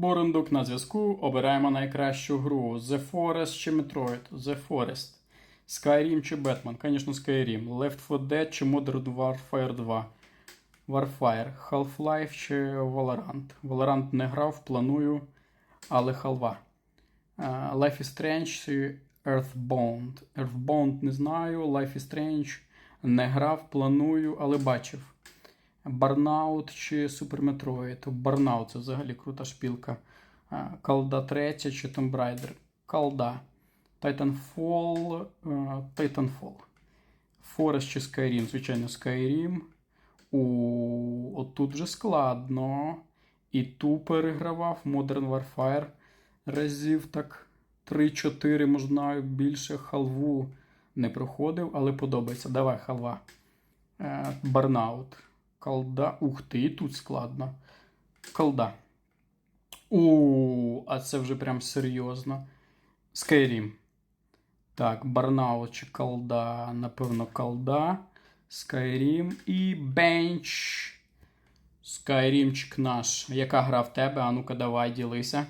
Бурундук на зв'язку. Обираємо найкращу гру: The Forest чи Metroid? The Forest. Skyrim чи Batman? Звісно, Skyrim. Left 4 Dead чи Modern Warfare 2? Warfare. Half-Life чи Valorant? Valorant не грав, планую, але халва. Е, Life is Strange чи Earthbound? Earthbound не знаю. Life is Strange не грав, планую, але бачив. Burnout чи Metroid? Burnout це взагалі крута шпілка. Е, Колда 3 чи Tomb Raider? Колда. Titanfall. е, Titanfall. Forest чи Skyrim? Звичайно, Skyrim. У, отут вже складно. І ту перегравав Modern Warfare разів так 3-4, можна більше халву не проходив, але подобається. Давай, халва. Е, Барнаут. Колда. Ух ти, тут складно. Колда. У, а це вже прям серйозно. Skyrim. Так, Барнаут чи колда. Напевно, колда. Skyrim і Bench. Скайрімчик наш. Яка гра в тебе? А ну-ка, давай, ділися.